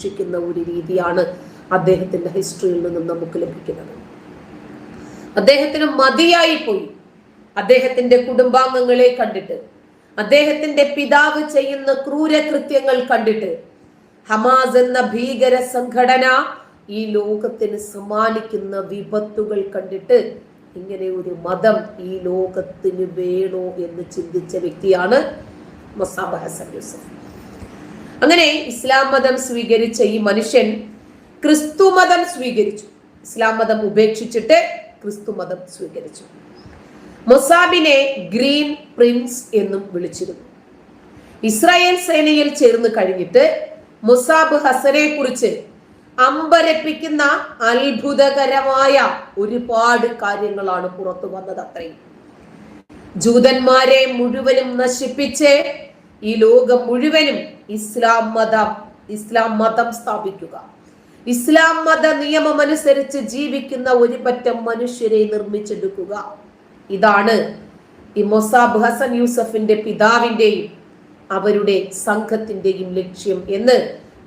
സൂക്ഷിക്കുന്ന ഒരു രീതിയാണ് അദ്ദേഹത്തിന്റെ ഹിസ്റ്ററിയിൽ നിന്നും നമുക്ക് ലഭിക്കുന്നത്. അദ്ദേഹത്തിന് മതിയായി പോയി. അദ്ദേഹത്തിന്റെ കുടുംബാംഗങ്ങളെ കണ്ടിട്ട് അദ്ദേഹത്തിന്റെ പിതാവ് ചെയ്യുന്ന ക്രൂരകൃത്യങ്ങൾ കണ്ടിട്ട് ഹമാസ് എന്ന ഭീകര സംഘടന ഈ ലോകത്തിന് സമ്മാനിക്കുന്ന വിപത്തുകൾ കണ്ടിട്ട് ഇങ്ങനെ ഒരു മതം ഈ ലോകത്തിന് വേണോ എന്ന് ചിന്തിച്ച വ്യക്തിയാണ് മസാബ് ഹസൻ യൂസഫ്. അങ്ങനെ ഇസ്ലാം മതം സ്വീകരിച്ച ഈ മനുഷ്യൻ ക്രിസ്തു മതം സ്വീകരിച്ചു. ഇസ്ലാം മതം ഉപേക്ഷിച്ചിട്ട് ക്രിസ്തു മതം സ്വീകരിച്ചു. മൊസാബിനെ ഗ്രീൻ പ്രിൻസ് എന്നും വിളിച്ചിരുന്നു. ഇസ്രായേൽ സേനയിൽ ചേർന്ന് കഴിഞ്ഞിട്ട് മുസാബ് ഹസനെ കുറിച്ച് അമ്പരപ്പിക്കുന്ന അത്ഭുതകരമായ ഒരുപാട് കാര്യങ്ങളാണ് പുറത്തു വന്നത് അത്രയും. ജൂതന്മാരെ മുഴുവനും നശിപ്പിച്ച് ഈ ലോകം മുഴുവനും ഇസ്ലാം മതം ഇസ്ലാം മതം സ്ഥാപിക്കുക. ഇസ്ലാം മത നിയമം അനുസരിച്ച് ജീവിക്കുന്ന ഒരു പറ്റം മനുഷ്യരെ നിർമ്മിച്ചെടുക്കുക. ഇതാണ് ഈ മൊസാബ് ഹസൻ യൂസഫിന്റെ പിതാവിന്റെയും അവരുടെ സംഘത്തിന്റെയും ലക്ഷ്യം എന്ന്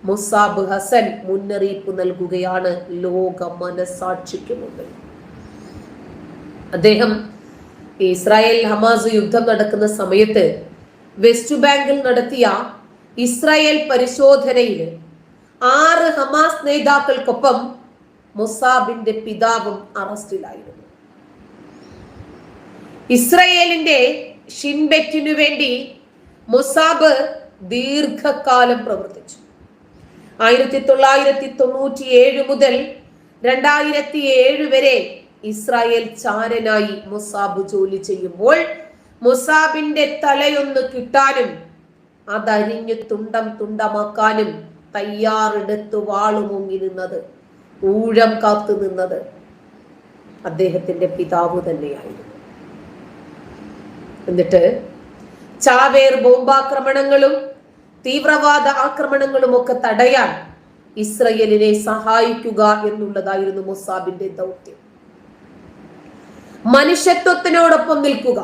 മുസാബ് ഹസൻ മുന്നറിയിപ്പ് നൽകുകയാണ് ലോക മനസാക്ഷിക്ക് മുമ്പിൽ. അദ്ദേഹം ഇസ്രായേൽ ഹമാസ് യുദ്ധം നടക്കുന്ന സമയത്ത് വെസ്റ്റ് ബാങ്കിൽ നടത്തിയ ഇസ്രായേൽ പരിശോധനയിൽ ആറ് ഹമാസ് നേതാക്കൾക്കൊപ്പം മൊസാബിന്റെ പിതാവും അറസ്റ്റിലായിരുന്നു. ഇസ്രയേലിന്റെ ഷിൻബെറ്റിനു വേണ്ടി മൊസാബ് ദീർഘകാലം പ്രവർത്തിച്ചു. ആയിരത്തി തൊള്ളായിരത്തി തൊണ്ണൂറ്റി ഏഴ് മുതൽ രണ്ടായിരത്തി ഏഴ് വരെ ഇസ്രായേൽ ചാരനായി മൊസാബ് ജോലി ചെയ്യുമ്പോൾ മുസാബിന്റെ തലയൊന്ന് കിട്ടാനും അതരിഞ്ഞ് തുണ്ടം തുണ്ടമാക്കാനും തയ്യാറെടുത്ത് വാളുമുങ്ങി നിന്നത് ഊഴം കാത്തു നിന്നത് അദ്ദേഹത്തിന്റെ പിതാവ് തന്നെയായിരുന്നു. എന്നിട്ട് ചാവേർ ബോംബാക്രമണങ്ങളും തീവ്രവാദ ആക്രമണങ്ങളും ഒക്കെ തടയാൻ ഇസ്രയേലിനെ സഹായിക്കുക എന്നുള്ളതായിരുന്നു മൊസാബിന്റെ ദൗത്യം. മനുഷ്യത്വത്തിനോടൊപ്പം നിൽക്കുക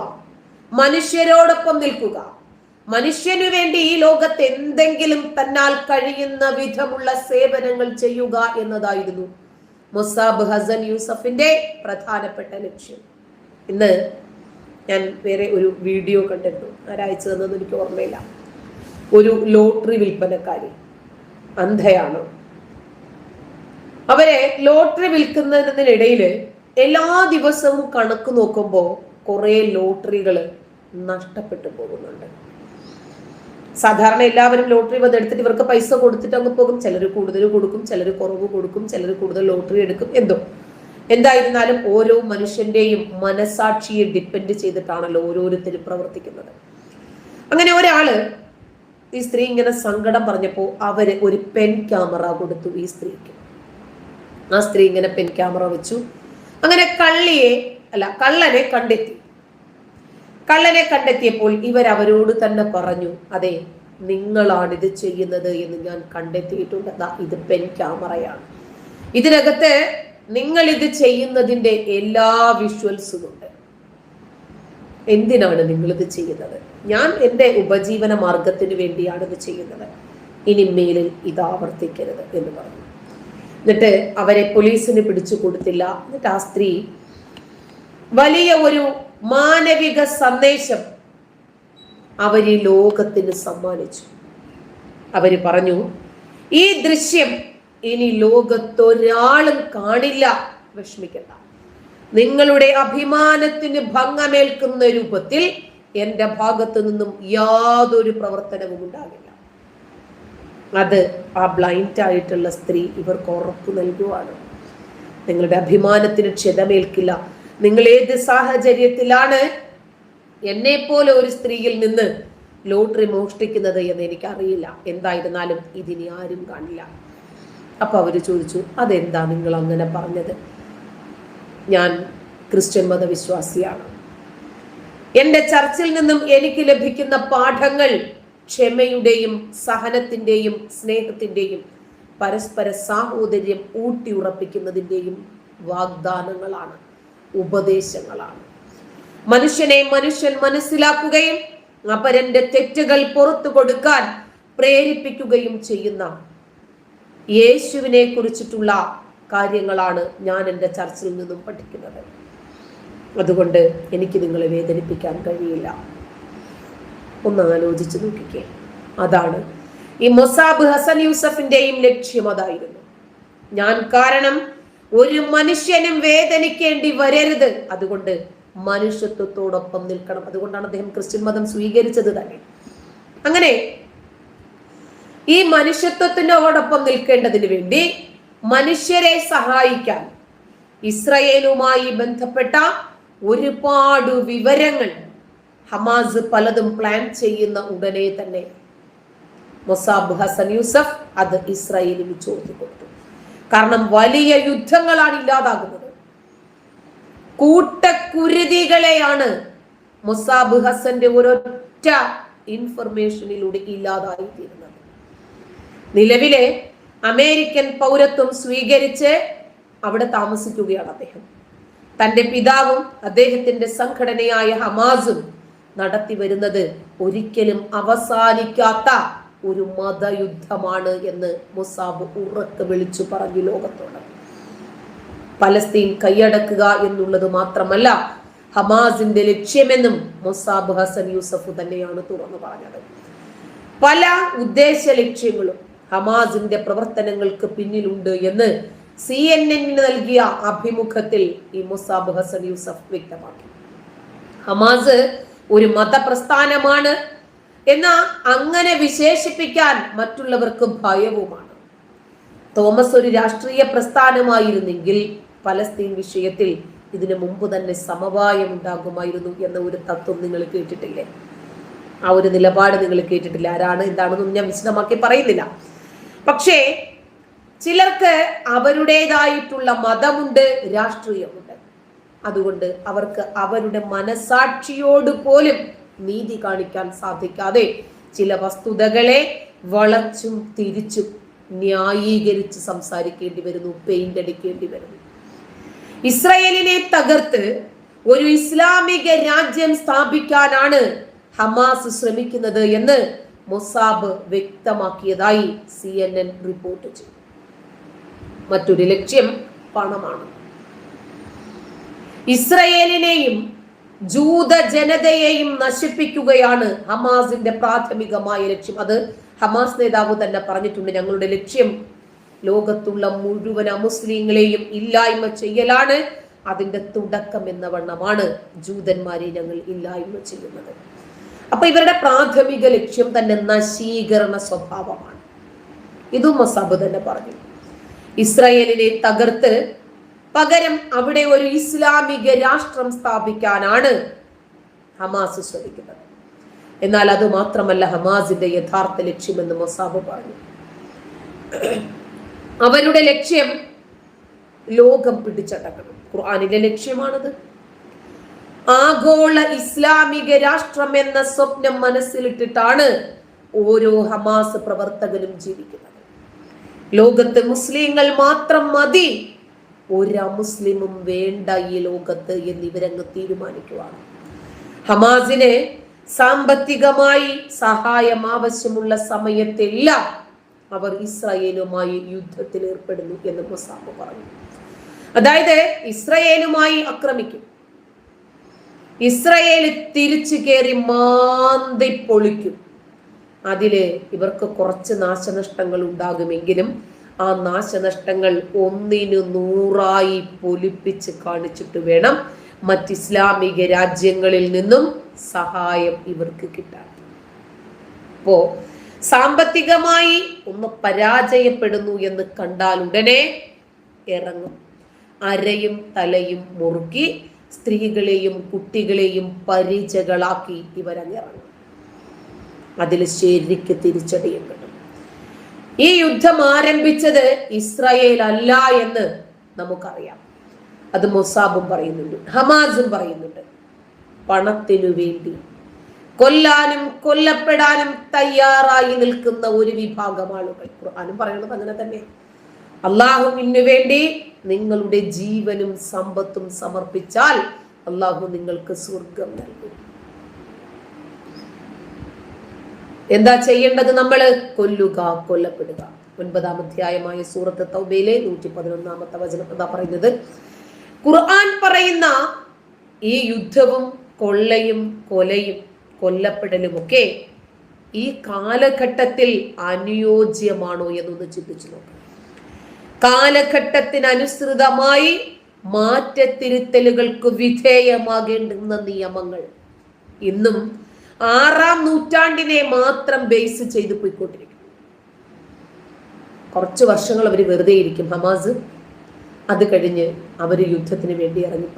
മനുഷ്യരോടൊപ്പം നിൽക്കുക. മനുഷ്യനു വേണ്ടി ഈ ലോകത്ത് എന്തെങ്കിലും തന്നാൽ കഴിയുന്ന വിധമുള്ള സേവനങ്ങൾ ചെയ്യുക എന്നതായിരുന്നു മൊസാബ് ഹസൻ യൂസഫിന്റെ പ്രധാനപ്പെട്ട ലക്ഷ്യം. ഇന്ന് ഞാൻ വേറെ ഒരു വീഡിയോ കണ്ടിരുന്നു ആരായച്ചു തന്നെന്ന് എനിക്ക് ഓർമ്മയില്ല. ഒരു ലോട്ടറി വിൽപ്പനക്കാരി അന്ധയാണ്. അവരെ ലോട്ടറി വിൽക്കുന്നതിനിടയിൽ എല്ലാ ദിവസവും കണക്ക് നോക്കുമ്പോൾ കുറേ ലോട്ടറികൾ നഷ്ടപ്പെട്ടു പോകുന്നുണ്ട്. സാധാരണ എല്ലാവരും ലോട്ടറി വന്ന് എടുത്തിട്ട് ഇവർക്ക് പൈസ കൊടുത്തിട്ട് അങ്ങ് പോകും. ചിലർ കൂടുതൽ കൊടുക്കും ചിലർ കുറവ് കൊടുക്കും ചിലർ കൂടുതൽ ലോട്ടറി എടുക്കും. എന്തോ? എന്തായിരുന്നാലും ഓരോ മനുഷ്യന്റെയും മനസാക്ഷിയെ ഡിപ്പെൻഡ് ചെയ്തിട്ടാണല്ലോ ഓരോരുത്തരും പ്രവർത്തിക്കുന്നത്. അങ്ങനെ ഒരാൾ ഈ സ്ത്രീ ഇങ്ങനെ സങ്കടം പറഞ്ഞപ്പോൾ അവർ ഒരു പെൻ ക്യാമറ കൊടുത്തു ഈ സ്ത്രീക്ക്. ആ സ്ത്രീ ഇങ്ങനെ പെൻ ക്യാമറ വെച്ചു. അങ്ങനെ കള്ളിയെ അല്ല കള്ളനെ കണ്ടെത്തി. കള്ളനെ കണ്ടെത്തിയപ്പോൾ ഇവർ അവരോട് തന്നെ പറഞ്ഞു അതെ നിങ്ങളാണ് ഇത് ചെയ്യുന്നത് എന്ന് ഞാൻ കണ്ടെത്തിയിട്ടുണ്ട്. ഇത് പെൻ ക്യാമറയാണ്. ഇതിനകത്ത് നിങ്ങൾ ഇത് ചെയ്യുന്നതിന്റെ എല്ലാ വിഷ്വൽസും ഉണ്ട്. എന്തിനാണ് നിങ്ങൾ ഇത് ചെയ്യുന്നത്? ഞാൻ എന്റെ ഉപജീവന മാർഗത്തിന് വേണ്ടിയാണ് ഇത് ചെയ്യുന്നത്. ഇനി മേലിൽ ഇത് ആവർത്തിക്കരുത് എന്ന് പറഞ്ഞു. എന്നിട്ട് അവരെ പോലീസിന് പിടിച്ചു കൊടുത്തില്ല. എന്നിട്ട് ആ സ്ത്രീ വലിയ ഒരു മാനവിക സന്ദേശം അവർ ഈ ലോകത്തിന് സമ്മാനിച്ചു. അവർ പറഞ്ഞു ഈ ദൃശ്യം ഇനി ലോകത്തൊരാളും കാണില്ല. വിഷമിക്കണ്ട. നിങ്ങളുടെ അഭിമാനത്തിന് ഭംഗമേൽക്കുന്ന രൂപത്തിൽ എന്റെ ഭാഗത്തു നിന്നും യാതൊരു പ്രവർത്തനവും ഉണ്ടാകില്ല. അത് ആ ബ്ലൈൻഡ് ആയിട്ടുള്ള സ്ത്രീ ഇവർക്ക് ഉറപ്പു നൽകുവാണ്. നിങ്ങളുടെ അഭിമാനത്തിന് ക്ഷതമേൽക്കില്ല. നിങ്ങൾ ഏത് സാഹചര്യത്തിലാണ് എന്നെ പോലെ ഒരു സ്ത്രീയിൽ നിന്ന് ലോട്ടറി മോഷ്ടിക്കുന്നത് എന്ന് എനിക്കറിയില്ല. എന്തായിരുന്നാലും ഇതിനി ആരും കാണില്ല. അപ്പൊ അവർ ചോദിച്ചു അതെന്താ നിങ്ങൾ അങ്ങനെ പറഞ്ഞത്? ഞാൻ ക്രിസ്ത്യൻ മതവിശ്വാസിയാണ്. എന്റെ ചർച്ചിൽ നിന്നും എനിക്ക് ലഭിക്കുന്ന പാഠങ്ങൾ ക്ഷമയുടെയും സഹനത്തിന്റെയും സ്നേഹത്തിന്റെയും പരസ്പര സാഹോദര്യം ഊട്ടിയുറപ്പിക്കുന്നതിന്റെയും വാഗ്ദാനങ്ങളാണ്. ഉപദേശങ്ങളാണ്. മനുഷ്യനെ മനുഷ്യൻ മനസ്സിലാക്കുകയും അപരന്റെ തെറ്റുകൾ പുറത്തു കൊടുക്കാൻ പ്രേരിപ്പിക്കുകയും ചെയ്യുന്ന യേശുവിനെ കുറിച്ചിട്ടുള്ള കാര്യങ്ങളാണ് ഞാൻ എന്റെ ചർച്ചിൽ നിന്നും പഠിക്കുന്നത്. അതുകൊണ്ട് എനിക്ക് നിങ്ങളെ വേദനിപ്പിക്കാൻ കഴിയില്ല. ഒന്ന് ആലോചിച്ച് നോക്കിക്കേ. അതാണ്. ഈ മൊസാബ് ഹസൻ യൂസഫിന്റെയും ലക്ഷ്യം അതായിരുന്നു. ഞാൻ കാരണം ഒരു മനുഷ്യനും വേദനിക്കേണ്ടി വരരുത്. അതുകൊണ്ട് മനുഷ്യത്വത്തോടൊപ്പം നിൽക്കണം. അതുകൊണ്ടാണ് അദ്ദേഹം ക്രിസ്ത്യൻ മതം സ്വീകരിച്ചത് തന്നെ. അങ്ങനെ ഈ മനുഷ്യത്വത്തിനോടൊപ്പം നിൽക്കേണ്ടതിന് വേണ്ടി മനുഷ്യരെ സഹായിക്കാൻ ഇസ്രയേലുമായി ബന്ധപ്പെട്ട ഒരുപാട് വിവരങ്ങൾ ഹമാസ് പലതും പ്ലാൻ ചെയ്യുന്ന ഉടനെ തന്നെ മൊസാബ് ഹസൻ യൂസഫ് അത് ഇസ്രായേലിന് ചോദിച്ചു കൊടുത്തു. കാരണം വലിയ യുദ്ധങ്ങളാണ് ഇല്ലാതാകുന്നത്. കൂട്ടക്കുരുതികളെയാണ് മുസാബ് ഹസന്റെ ഒരൊറ്റ ഇൻഫർമേഷനിലൂടെ ഇല്ലാതായി തീരുന്നത് നിലവിലെ അമേരിക്കൻ പൗരത്വം സ്വീകരിച്ച് അവിടെ താമസിക്കുകയാണ് അദ്ദേഹം. തന്റെ പിതാവും അദ്ദേഹത്തിന്റെ സംഘടനയായ ഹമാസും നടത്തി വരുന്നത് ഒരിക്കലും അവസാനിക്കാത്ത ഒരു മതയുദ്ധമാണ് എന്ന് മുസാബ് ഉറക്കെ വിളിച്ചു പറഞ്ഞു ലോകത്തോട്. പലസ്തീൻ കൈയടക്കുക എന്നുള്ളത് മാത്രമല്ല ഹമാസിന്റെ ലക്ഷ്യമെന്നും മുസാബ് ഹസൻ യൂസഫ് തന്നെയാണ് തുറന്നു പറഞ്ഞത്. പല ഉദ്ദേശ ലക്ഷ്യങ്ങളും ഹമാസിന്റെ പ്രവർത്തനങ്ങൾക്ക് പിന്നിലുണ്ട് എന്ന് സി എൻ എന്നിന് നൽകിയ അഭിമുഖത്തിൽ ഈ മുസാബ് ഹസൻ യൂസഫ് വ്യക്തമാക്കി. ഹമാസ് ഒരു മതപ്രസ്ഥാനമാണ് എന്നാ അങ്ങനെ വിശേഷിപ്പിക്കാൻ മറ്റുള്ളവർക്ക് ഭയവുമാണ്. തോമസ് ഒരു രാഷ്ട്രീയ പ്രസ്ഥാനമായിരുന്നെങ്കിൽ പലസ്തീൻ വിഷയത്തിൽ ഇതിനു മുമ്പ് തന്നെ സമവായം ഉണ്ടാകുമായിരുന്നു എന്ന ഒരു തത്വം നിങ്ങൾ കേട്ടിട്ടില്ലേ? ആ ഒരു നിലപാട് നിങ്ങൾ കേട്ടിട്ടില്ല? ആരാണ് എന്താണെന്നും ഞാൻ വിശദമാക്കി പറയുന്നില്ല. പക്ഷേ ചിലർക്ക് അവരുടേതായിട്ടുള്ള മതമുണ്ട് രാഷ്ട്രീയമുണ്ട്. അതുകൊണ്ട് അവർക്ക് അവരുടെ മനസാക്ഷിയോട് പോലും നീതി കാണിക്കാൻ സാധിക്കാതെ ചില വസ്തുതകളെ വളച്ചും തിരിച്ചും ന്യായീകരിച്ച് സംസാരിക്കേണ്ടി വരുന്നു പെയിന്റ് അടിക്കേണ്ടി വരുന്നു. ഇസ്രയേലിനെ തകർത്ത് ഒരു ഇസ്ലാമിക രാജ്യം സ്ഥാപിക്കാനാണ് ഹമാസ് ശ്രമിക്കുന്നത് എന്ന് മൊസാബ് വ്യക്തമാക്കിയതായി സി എൻ എൻ റിപ്പോർട്ട് ചെയ്തു. മറ്റൊരു ലക്ഷ്യം പണമാണ്. ഇസ്രയേലിനെയും ജൂത ജനതയെയും നശിപ്പിക്കുകയാണ് ഹമാസിന്റെ പ്രാഥമികമായ ലക്ഷ്യം. അത് ഹമാസ് നേതാവ് തന്നെ പറഞ്ഞിട്ടുണ്ട് ഞങ്ങളുടെ ലക്ഷ്യം ലോകത്തുള്ള മുഴുവൻ അമുസ്ലിങ്ങളെയും ഇല്ലായ്മ ചെയ്യലാണ് അതിന്റെ തുടക്കം എന്ന വണ്ണമാണ് ജൂതന്മാരെ ഞങ്ങൾ ഇല്ലായ്മ ചെയ്യുന്നത്. അപ്പൊ ഇവരുടെ പ്രാഥമിക ലക്ഷ്യം തന്നെ നശീകരണ സ്വഭാവമാണ്. ഇതും മസാബ് തന്നെ പറഞ്ഞു. ഇസ്രായേലിനെ തകർത്ത് പകരം അവിടെ ഒരു ഇസ്ലാമിക രാഷ്ട്രം സ്ഥാപിക്കാനാണ് ഹമാസ് ശ്രമിക്കുന്നത്. എന്നാൽ അത് മാത്രമല്ല ഹമാസിന്റെ യഥാർത്ഥ ലക്ഷ്യമെന്ന് മൊസാബ് പറഞ്ഞു. അവരുടെ ലക്ഷ്യം ലോകം പിടിച്ചടക്കണം. ഖുർആാനിലെ ലക്ഷ്യമാണത്. ആഗോള ഇസ്ലാമിക രാഷ്ട്രം എന്ന സ്വപ്നം മനസ്സിലിട്ടിട്ടാണ് ഓരോ ഹമാസ് പ്രവർത്തകനും ജീവിക്കുന്നത്. ലോകത്ത് മുസ്ലിങ്ങൾ മാത്രം മതി ഒരു അമുസ്ലിമും വേണ്ട ഈ ലോകത്ത് എന്നിവരങ്ങ് തീരുമാനിക്കുവാണ്. ഹമാസിനെ സാമ്പത്തികമായി സഹായം ആവശ്യമുള്ള സമയത്തെല്ലാം അവർ ഇസ്രായേലുമായി യുദ്ധത്തിൽ ഏർപ്പെടുന്നു എന്ന് മൊസാബ് പറഞ്ഞു. അതായത് ഇസ്രയേലുമായി ആക്രമിക്കും. ഇസ്രയേൽ തിരിച്ചു കയറി മാന്തി പൊളിക്കും. അതിൽ ഇവർക്ക് കുറച്ച് നാശനഷ്ടങ്ങൾ ഉണ്ടാകുമെങ്കിലും ആ നാശനഷ്ടങ്ങൾ ഒന്നിനു നൂറായി പൊലിപ്പിച്ച് കാണിച്ചിട്ട് വേണം മറ്റ് ഇസ്ലാമിക രാജ്യങ്ങളിൽ നിന്നും സഹായം ഇവർക്ക് കിട്ടാൻ. അപ്പോ സാമ്പത്തികമായി ഒന്ന് പരാജയപ്പെടുന്നു എന്ന് കണ്ടാൽ ഉടനെ ഇറങ്ങും. അരയും തലയും മുറുക്കി സ്ത്രീകളെയും കുട്ടികളെയും പരിചകളാക്കി ഇവരങ്ങിറങ്ങും അതിൽ ശരിക്ക് തിരിച്ചടിയപ്പെടും. ഈ യുദ്ധം ആരംഭിച്ചത് ഇസ്രായേൽ അല്ല എന്ന് നമുക്കറിയാം. അത് മൊസാബും പറയുന്നുണ്ട് ഹമാസും പറയുന്നുണ്ട്. പണത്തിനു വേണ്ടി കൊല്ലാനും കൊല്ലപ്പെടാനും തയ്യാറായി നിൽക്കുന്ന ഒരു വിഭാഗം ആളുകൾ. ഖുർആാനും പറയുന്നത് അങ്ങനെ തന്നെ. അള്ളാഹുവിന് വേണ്ടി നിങ്ങളുടെ ജീവനും സമ്പത്തും സമർപ്പിച്ചാൽ അള്ളാഹു നിങ്ങൾക്ക് സ്വർഗം നൽകും. എന്താ ചെയ്യേണ്ടത് നമ്മൾ കൊല്ലുക കൊല്ലപ്പെടുക. ഒൻപതാം അധ്യായമായ സൂറത്ത് തൗബയിലെ നൂറ്റി പതിനൊന്നാമത്തെ വചനം എന്താ പറയുന്നത്? ഖുർആൻ പറയുന്ന ഈ യുദ്ധവും കൊള്ളയും കൊലയും കൊല്ലപ്പെടലും ഒക്കെ ഈ കാലഘട്ടത്തിൽ അനുയോജ്യമാണോ എന്നൊന്ന് ചിന്തിച്ചു നോക്കാം. കാലഘട്ടത്തിനനുസൃതമായി മാറ്റത്തിരുത്തലുകൾക്ക് വിധേയമാകേണ്ടുന്ന നിയമങ്ങൾ. ഇന്നും ആറാം നൂറ്റാണ്ടിനെ മാത്രം ബേസ് ചെയ്ത് പോയിക്കൊണ്ടിരിക്കും കുറച്ച് വർഷങ്ങൾ അവർ വെറുതെ ഇരിക്കും. ഹമാസ് അത് കഴിഞ്ഞ് അവർ യുദ്ധത്തിന് വേണ്ടി ഇറങ്ങി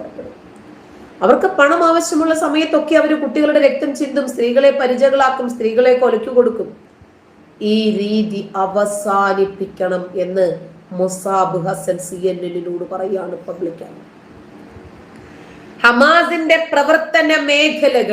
അവർക്ക് പണം ആവശ്യമുള്ള സമയത്തൊക്കെ അവർ കുട്ടികളുടെ രക്തം ചിന്തും സ്ത്രീകളെ പരിചകളാക്കും സ്ത്രീകളെ കൊലയ്ക്കു കൊടുക്കും. ഈ രീതി അവസാനിപ്പിക്കണം എന്ന് മുസാബ് ഹസൻ സി എൻ എന്നിനോട് പറയാണ് പബ്ലിക്കാണ്. ഹമാസിന്റെ പ്രവർത്തന മേഖലകൾ